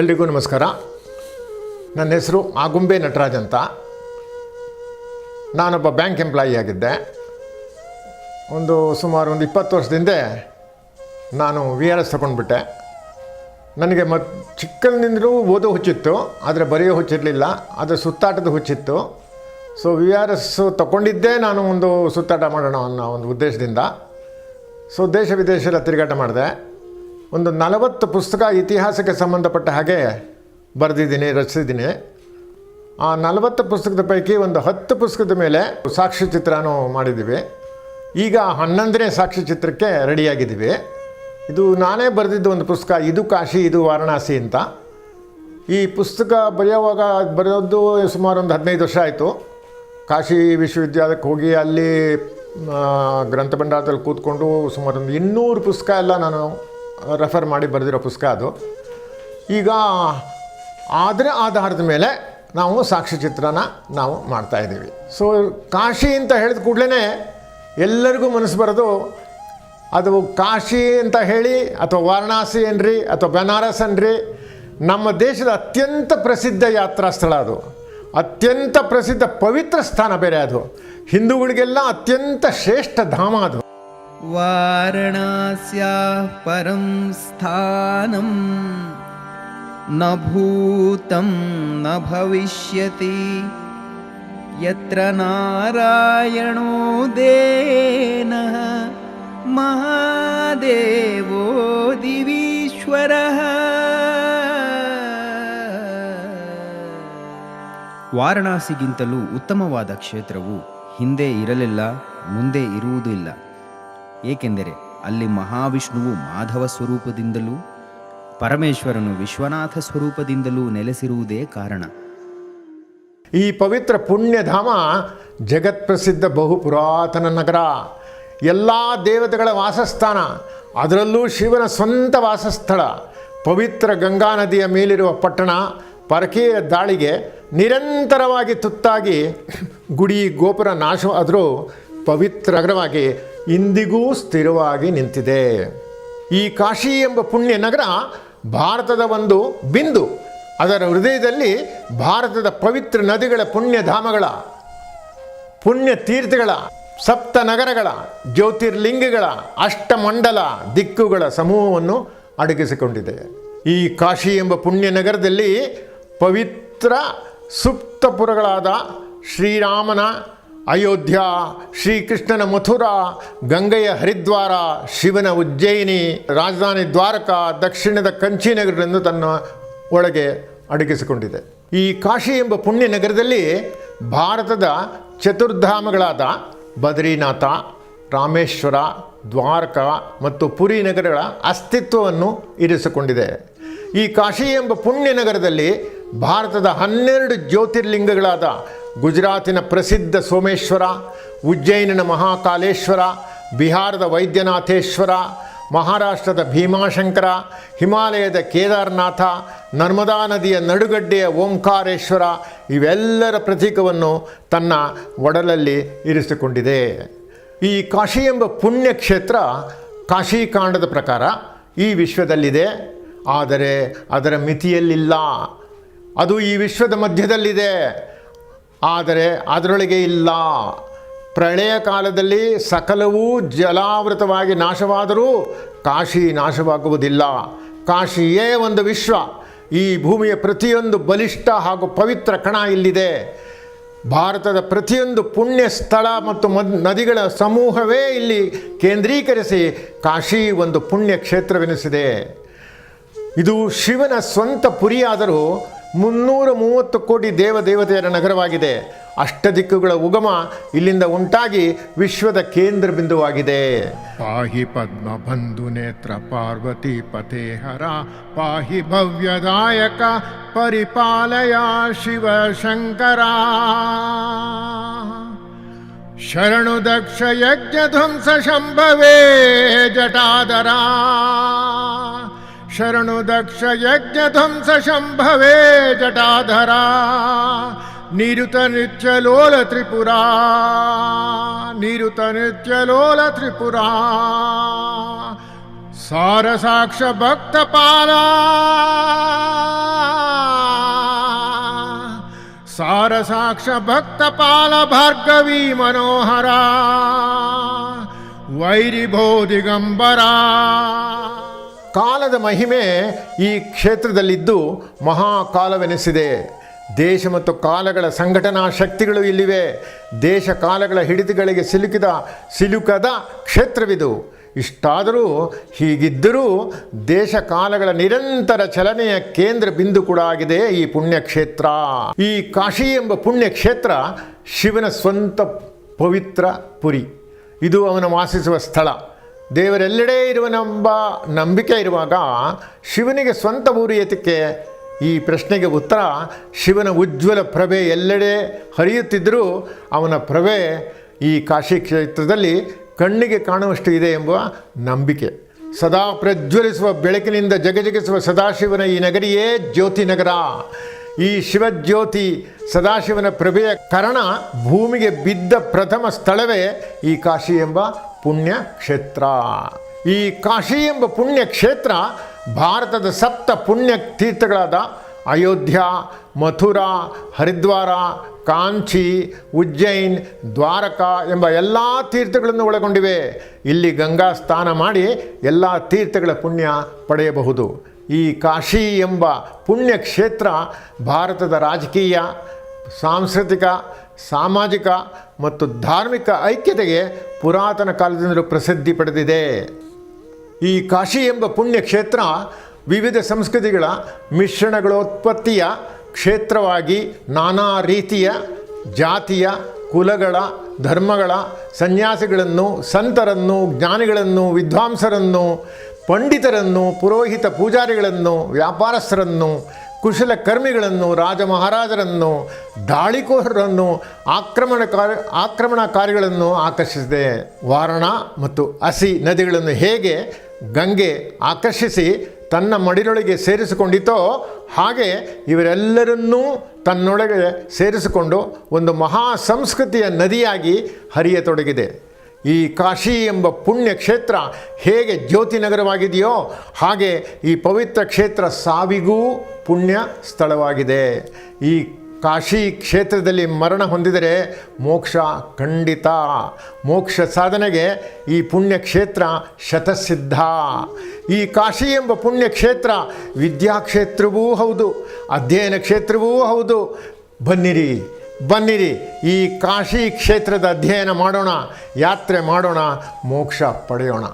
ಎಲ್ರಿಗೂ ನಮಸ್ಕಾರ. ನನ್ನ ಹೆಸರು ಆಗುಂಬೆ ನಟರಾಜ್ ಅಂತ. ನಾನೊಬ್ಬ ಬ್ಯಾಂಕ್ ಎಂಪ್ಲಾಯಿ ಆಗಿದ್ದೆ. ಒಂದು ಸುಮಾರು ಒಂದು ಇಪ್ಪತ್ತು ವರ್ಷದಿಂದ ನಾನು ವಿ ಆರ್ ಎಸ್ ತಗೊಂಡ್ಬಿಟ್ಟೆ. ನನಗೆ ಮತ್ ಚಿಕ್ಕಂದಿಂದಲೂ ಓದೋ ಹುಚ್ಚಿತ್ತು, ಆದರೆ ಬರೆಯೋ ಹುಚ್ಚಿರಲಿಲ್ಲ, ಆದರೆ ಸುತ್ತಾಟದ ಹುಚ್ಚಿತ್ತು. ಸೊ ವಿ ಆರ್ ಎಸ್ ತಗೊಂಡಿದ್ದೇ ನಾನು ಒಂದು ಸುತ್ತಾಟ ಮಾಡೋಣ ಅನ್ನೋ ಒಂದು ಉದ್ದೇಶದಿಂದ. ಸೊ ದೇಶ ವಿದೇಶ ತಿರುಗಾಟ ಮಾಡಿದೆ. ಒಂದು ನಲವತ್ತು ಪುಸ್ತಕ ಇತಿಹಾಸಕ್ಕೆ ಸಂಬಂಧಪಟ್ಟ ಹಾಗೆ ಬರೆದಿದ್ದೀನಿ, ರಚಿಸಿದ್ದೀನಿ. ಆ ನಲವತ್ತು ಪುಸ್ತಕದ ಪೈಕಿ ಒಂದು ಹತ್ತು ಪುಸ್ತಕದ ಮೇಲೆ ಸಾಕ್ಷ್ಯಚಿತ್ರನೂ ಮಾಡಿದ್ದೀವಿ. ಈಗ ಹನ್ನೊಂದನೇ ಸಾಕ್ಷ್ಯಚಿತ್ರಕ್ಕೆ ರೆಡಿಯಾಗಿದ್ದೀವಿ. ಇದು ನಾನೇ ಬರೆದಿದ್ದು ಒಂದು ಪುಸ್ತಕ, ಇದು ಕಾಶಿ, ಇದು ವಾರಣಾಸಿ ಅಂತ. ಈ ಪುಸ್ತಕ ಬರೆಯುವಾಗ ಬರೆಯೋದು ಸುಮಾರು ಒಂದು ಹದಿನೈದು ವರ್ಷ ಆಯಿತು. ಕಾಶಿ ವಿಶ್ವವಿದ್ಯಾಲಯಕ್ಕೆ ಹೋಗಿ ಅಲ್ಲಿ ಗ್ರಂಥ ಭಂಡಾರದಲ್ಲಿ ಕೂತ್ಕೊಂಡು ಸುಮಾರು ಒಂದು ಇನ್ನೂರು ಪುಸ್ತಕ ಎಲ್ಲ ನಾನು ರೆಫರ್ ಮಾಡಿ ಬರೆದಿರೋ ಪುಸ್ತಕ ಅದು. ಈಗ ಅದರ ಆಧಾರದ ಮೇಲೆ ನಾವು ಸಾಕ್ಷ್ಯಚಿತ್ರನ ನಾವು ಮಾಡ್ತಾಯಿದ್ದೀವಿ ಸೊ ಕಾಶಿ ಅಂತ ಹೇಳಿದ ಕೂಡಲೇ ಎಲ್ಲರಿಗೂ ಮನಸ್ಸು ಬರೋದು ಅದು ಕಾಶಿ ಅಂತ ಹೇಳಿ ಅಥವಾ ವಾರಣಾಸಿ ಏನ್ರಿ ಅಥವಾ ಬೆನಾರಸ್ ಅನ್ರಿ ನಮ್ಮ ದೇಶದ ಅತ್ಯಂತ ಪ್ರಸಿದ್ಧ ಯಾತ್ರಾ ಸ್ಥಳ ಅದು. ಅತ್ಯಂತ ಪ್ರಸಿದ್ಧ ಪವಿತ್ರ ಸ್ಥಾನ ಬೇರೆ ಅದು. ಹಿಂದೂಗಳಿಗೆಲ್ಲ ಅತ್ಯಂತ ಶ್ರೇಷ್ಠ ಧಾಮ ಅದು. वारणास्याः परं स्थानं न भूतं न भविष्यति यत्र नारायणो देनः महादेवो दिवीश्वरः ವಾರಣಾಸಿಗಿಂತಲೂ ಉತ್ತಮವಾದ ಕ್ಷೇತ್ರವು ಹಿಂದೆ ಇರಲಿಲ್ಲ ಮುಂದೆ ಇರುವುದೂ ಇಲ್ಲ ಏಕೆಂದರೆ ಅಲ್ಲಿ ಮಹಾವಿಷ್ಣುವು ಮಾಧವ ಸ್ವರೂಪದಿಂದಲೂ ಪರಮೇಶ್ವರನು ವಿಶ್ವನಾಥ ಸ್ವರೂಪದಿಂದಲೂ ನೆಲೆಸಿರುವುದೇ ಕಾರಣ. ಈ ಪವಿತ್ರ ಪುಣ್ಯಧಾಮ ಜಗತ್ಪ್ರಸಿದ್ಧ ಬಹು ಪುರಾತನ ನಗರ. ಎಲ್ಲ ದೇವತೆಗಳ ವಾಸಸ್ಥಾನ, ಅದರಲ್ಲೂ ಶಿವನ ಸ್ವಂತ ವಾಸಸ್ಥಳ. ಪವಿತ್ರ ಗಂಗಾ ನದಿಯ ಮೇಲಿರುವ ಪಟ್ಟಣ ಪರಕೀಯ ದಾಳಿಗೆ ನಿರಂತರವಾಗಿ ತುತ್ತಾಗಿ ಗುಡಿ ಗೋಪುರ ನಾಶವಾದರೂ ಪವಿತ್ರ ನಗರವಾಗಿ ಇಂದಿಗೂ ಸ್ಥಿರವಾಗಿ ನಿಂತಿದೆ. ಈ ಕಾಶಿ ಎಂಬ ಪುಣ್ಯ ನಗರ ಭಾರತದ ಒಂದು ಬಿಂದು. ಅದರ ಹೃದಯದಲ್ಲಿ ಭಾರತದ ಪವಿತ್ರ ನದಿಗಳ ಪುಣ್ಯಧಾಮಗಳ ಪುಣ್ಯ ತೀರ್ಥಗಳ ಸಪ್ತ ನಗರಗಳ, ಜ್ಯೋತಿರ್ಲಿಂಗಗಳ, ಅಷ್ಟಮಂಡಲ ದಿಕ್ಕುಗಳ ಸಮೂಹವನ್ನು ಅಡಗಿಸಿಕೊಂಡಿದೆ. ಈ ಕಾಶಿ ಎಂಬ ಪುಣ್ಯ ನಗರದಲ್ಲಿ ಪವಿತ್ರ ಸುಪ್ತಪುರಗಳಾದ ಶ್ರೀರಾಮನ ಅಯೋಧ್ಯ, ಶ್ರೀಕೃಷ್ಣನ ಮಥುರಾ, ಗಂಗೆಯ ಹರಿದ್ವಾರ, ಶಿವನ ಉಜ್ಜಯಿನಿ, ರಾಜಧಾನಿ ದ್ವಾರಕ, ದಕ್ಷಿಣದ ಕಂಚಿನಗರವನ್ನು ತನ್ನ ಒಳಗೆ ಅಡಗಿಸಿಕೊಂಡಿದೆ. ಈ ಕಾಶಿ ಎಂಬ ಪುಣ್ಯ ನಗರದಲ್ಲಿ ಭಾರತದ ಚತುರ್ಧಾಮಗಳಾದ ಬದ್ರಿನಾಥ, ರಾಮೇಶ್ವರ, ದ್ವಾರಕ ಮತ್ತು ಪುರಿ ನಗರಗಳ ಅಸ್ತಿತ್ವವನ್ನು ಇರಿಸಿಕೊಂಡಿದೆ. ಈ ಕಾಶಿ ಎಂಬ ಪುಣ್ಯ ನಗರದಲ್ಲಿ ಭಾರತದ ಹನ್ನೆರಡು ಜ್ಯೋತಿರ್ಲಿಂಗಗಳಾದ ಗುಜರಾತಿನ ಪ್ರಸಿದ್ಧ ಸೋಮೇಶ್ವರ, ಉಜ್ಜಯಿನಿನ ಮಹಾಕಾಲೇಶ್ವರ, ಬಿಹಾರದ ವೈದ್ಯನಾಥೇಶ್ವರ, ಮಹಾರಾಷ್ಟ್ರದ ಭೀಮಾಶಂಕರ, ಹಿಮಾಲಯದ ಕೇದಾರನಾಥ, ನರ್ಮದಾ ನದಿಯ ನಡುಗಡ್ಡೆಯ ಓಂಕಾರೇಶ್ವರ ಇವೆಲ್ಲರ ಪ್ರತೀಕವನ್ನು ತನ್ನ ಒಡಲಲ್ಲಿ ಇರಿಸಿಕೊಂಡಿದೆ. ಈ ಕಾಶಿ ಎಂಬ ಪುಣ್ಯಕ್ಷೇತ್ರ ಕಾಶಿಕಾಂಡದ ಪ್ರಕಾರ ಈ ವಿಶ್ವದಲ್ಲಿದೆ. ಆದರೆ ಅದರ ಮಿತಿಯಲ್ಲಿಲ್ಲ. ಅದು ಈ ವಿಶ್ವದ ಮಧ್ಯದಲ್ಲಿದೆ. ಆದರೆ ಅದರೊಳಗೆ ಇಲ್ಲ. ಪ್ರಳಯ ಕಾಲದಲ್ಲಿ ಸಕಲವೂ ಜಲಾವೃತವಾಗಿ ನಾಶವಾದರೂ ಕಾಶಿ ನಾಶವಾಗುವುದಿಲ್ಲ. ಕಾಶಿಯೇ ಒಂದು ವಿಶ್ವ. ಈ ಭೂಮಿಯ ಪ್ರತಿಯೊಂದು ಬಲಿಷ್ಠ ಹಾಗೂ ಪವಿತ್ರ ಕಣ ಇಲ್ಲಿದೆ. ಭಾರತದ ಪ್ರತಿಯೊಂದು ಪುಣ್ಯ ಸ್ಥಳ ಮತ್ತು ಮದ್ ನದಿಗಳ ಸಮೂಹವೇ ಇಲ್ಲಿ ಕೇಂದ್ರೀಕರಿಸಿ ಕಾಶಿ ಒಂದು ಪುಣ್ಯ ಕ್ಷೇತ್ರವೆನಿಸಿದೆ. ಇದು ಶಿವನ ಸ್ವಂತ ಪುರಿಯಾದರೂ ಮುನ್ನೂರ ಮೂವತ್ತು ಕೋಟಿ ದೇವದೇವತೆಯರ ನಗರವಾಗಿದೆ. ಅಷ್ಟದಿಕ್ಕುಗಳ ಉಗಮ ಇಲ್ಲಿಂದ ಉಂಟಾಗಿ ವಿಶ್ವದ ಕೇಂದ್ರ ಬಿಂದುವಾಗಿದೆ. ಪಾಹಿ ಪದ್ಮ ಬಂಧು ನೇತ್ರ ಪಾರ್ವತಿ ಪತೆ ಹರ ಪಾಹಿ ಭವ್ಯದಾಯಕ ಪರಿಪಾಲಯ ಶಿವ ಶಂಕರ. ಶರಣು ದಕ್ಷ ಯಜ್ಞ ಧ್ವಂಸ ಶಂಭವೇ ಜಟಾಧರ ಶರಣು ದಕ್ಷ ಯಜ್ಞ ಧ್ವಂಸ ಶಂಭವೇ ಜಟಾಧರ, ನಿರುತ ನಿತ್ಯ ಲೋಲ ತ್ರಿಪುರ, ನಿರುತ ನಿತ್ಯ ಲೋಲ ತ್ರಿಪುರ. ಸಾರಸಾಕ್ಷ ಭಕ್ತಪಾಲ ಸಾರಸಾಕ್ಷ ಭಕ್ತಪಾಲ ಭಾರ್ಗವಿ ಮನೋಹರ, ವೈರಿಭೋ ದಿಗಂಬರ. ಕಾಲದ ಮಹಿಮೆ ಈ ಕ್ಷೇತ್ರದಲ್ಲಿದ್ದು ಮಹಾಕಾಲವೆನಿಸಿದೆ. ದೇಶ ಮತ್ತು ಕಾಲಗಳ ಸಂಘಟನಾ ಶಕ್ತಿಗಳು ಇಲ್ಲಿವೆ. ದೇಶ ಕಾಲಗಳ ಹಿಡಿತಗಳಿಗೆ ಸಿಲುಕಿದ, ಸಿಲುಕದ ಕ್ಷೇತ್ರವಿದು. ಇಷ್ಟಾದರೂ ಹೀಗಿದ್ದರೂ ದೇಶ ಕಾಲಗಳ ನಿರಂತರ ಚಲನೆಯ ಕೇಂದ್ರ ಬಿಂದು ಕೂಡ ಆಗಿದೆ ಈ ಪುಣ್ಯಕ್ಷೇತ್ರ. ಈ ಕಾಶಿ ಎಂಬ ಪುಣ್ಯಕ್ಷೇತ್ರ ಶಿವನ ಸ್ವಂತ ಪವಿತ್ರ ಪುರಿ. ಇದು ಅವನ ವಾಸಿಸುವ ಸ್ಥಳ. ದೇವರೆಲ್ಲೆಡೆ ಇರುವನೆಂಬ ನಂಬಿಕೆ ಇರುವಾಗ ಶಿವನಿಗೆ ಸ್ವಂತ ಊರು ಏತಕ್ಕೆ? ಈ ಪ್ರಶ್ನೆಗೆ ಉತ್ತರ, ಶಿವನ ಉಜ್ವಲ ಪ್ರಭೆ ಎಲ್ಲೆಡೆ ಹರಿಯುತ್ತಿದ್ದರೂ ಅವನ ಪ್ರಭೆ ಈ ಕಾಶಿ ಕ್ಷೇತ್ರದಲ್ಲಿ ಕಣ್ಣಿಗೆ ಕಾಣುವಷ್ಟು ಇದೆ ಎಂಬ ನಂಬಿಕೆ. ಸದಾ ಪ್ರಜ್ವಲಿಸುವ ಬೆಳಕಿನಿಂದ ಜಗಜಗಿಸುವ ಸದಾಶಿವನ ಈ ನಗರಿಯೇ ಜ್ಯೋತಿ ನಗರ. ಈ ಶಿವಜ್ಯೋತಿ ಸದಾಶಿವನ ಪ್ರಭೆಯ ಕಾರಣ ಭೂಮಿಗೆ ಬಿದ್ದ ಪ್ರಥಮ ಸ್ಥಳವೇ ಈ ಕಾಶಿ ಎಂಬ ಪುಣ್ಯ ಕ್ಷೇತ್ರ. ಈ ಕಾಶಿ ಎಂಬ ಪುಣ್ಯ ಕ್ಷೇತ್ರ ಭಾರತದ ಸಪ್ತ ಪುಣ್ಯ ತೀರ್ಥಗಳಾದ ಅಯೋಧ್ಯ, ಮಥುರಾ, ಹರಿದ್ವಾರ, ಕಾಂಚಿ ಉಜ್ಜೈನ್ ದ್ವಾರಕಾ ಎಂಬ ಎಲ್ಲ ತೀರ್ಥಗಳನ್ನು ಒಳಗೊಂಡಿವೆ. ಇಲ್ಲಿ ಗಂಗಾ ಸ್ನಾನ ಮಾಡಿ ಎಲ್ಲ ತೀರ್ಥಗಳ ಪುಣ್ಯ ಪಡೆಯಬಹುದು. ಈ ಕಾಶಿ ಎಂಬ ಪುಣ್ಯ ಕ್ಷೇತ್ರ ಭಾರತದ ರಾಜಕೀಯ, ಸಾಂಸ್ಕೃತಿಕ ಸಾಮಾಜಿಕ ಮತ್ತು ಧಾರ್ಮಿಕ ಐಕ್ಯತೆಗೆ ಪುರಾತನ ಕಾಲದಿಂದಲೂ ಪ್ರಸಿದ್ಧಿ ಪಡೆದಿದೆ. ಈ ಕಾಶಿ ಎಂಬ ಪುಣ್ಯ ಕ್ಷೇತ್ರ ವಿವಿಧ ಸಂಸ್ಕೃತಿಗಳ ಮಿಶ್ರಣಗಳೋತ್ಪತ್ತಿಯ ಕ್ಷೇತ್ರವಾಗಿ ನಾನಾ ರೀತಿಯ ಜಾತಿಯ ಕುಲಗಳ, ಧರ್ಮಗಳ ಸನ್ಯಾಸಿಗಳನ್ನು, ಸಂತರನ್ನು, ಜ್ಞಾನಿಗಳನ್ನು, ವಿದ್ವಾಂಸರನ್ನು ಪಂಡಿತರನ್ನು, ಪುರೋಹಿತ ಪೂಜಾರಿಗಳನ್ನು, ವ್ಯಾಪಾರಸ್ಥರನ್ನು ಕುಶಲಕರ್ಮಿಗಳನ್ನು ರಾಜ ಮಹಾರಾಜರನ್ನು, ದಾಳಿಕೋರರನ್ನು, ಆಕ್ರಮಣಕಾರಿ, ಆಕ್ರಮಣಕಾರಿಗಳನ್ನು ಆಕರ್ಷಿಸಿದೆ. ವಾರಣ ಮತ್ತು ಹಸಿ ನದಿಗಳನ್ನು ಹೇಗೆ ಗಂಗೆ ಆಕರ್ಷಿಸಿ ತನ್ನ ಮಡಿಲೊಳಗೆ ಸೇರಿಸಿಕೊಂಡಿತೋ ಹಾಗೆ ಇವರೆಲ್ಲರನ್ನೂ ತನ್ನೊಳಗೆ ಸೇರಿಸಿಕೊಂಡು ಒಂದು ಮಹಾ ಸಂಸ್ಕೃತಿಯ ನದಿಯಾಗಿ ಹರಿಯತೊಡಗಿದೆ. ಈ ಕಾಶಿ ಎಂಬ ಪುಣ್ಯ ಕ್ಷೇತ್ರ ಹೇಗೆ ಜ್ಯೋತಿ ನಗರವಾಗಿದೆಯೋ ಹಾಗೆ ಈ ಪವಿತ್ರ ಕ್ಷೇತ್ರ ಸಾವಿಗೂ ಪುಣ್ಯ ಸ್ಥಳವಾಗಿದೆ. ಈ ಕಾಶಿ ಕ್ಷೇತ್ರದಲ್ಲಿ ಮರಣ ಹೊಂದಿದರೆ ಮೋಕ್ಷ ಖಂಡಿತ. ಮೋಕ್ಷ ಸಾಧನೆಗೆ ಈ ಪುಣ್ಯ ಕ್ಷೇತ್ರ ಶತಸಿದ್ಧ. ಈ ಕಾಶಿ ಎಂಬ ಪುಣ್ಯ ಕ್ಷೇತ್ರ ವಿದ್ಯಾಕ್ಷೇತ್ರವೂ ಹೌದು ಅಧ್ಯಯನ ಕ್ಷೇತ್ರವೂ ಹೌದು. ಬನ್ನಿರಿ. ಬನ್ನಿರಿ ಈ ಕಾಶಿ ಕ್ಷೇತ್ರದ ಅಧ್ಯಯನ ಮಾಡೋಣ ಯಾತ್ರೆ ಮಾಡೋಣ ಮೋಕ್ಷ ಪಡೆಯೋಣ.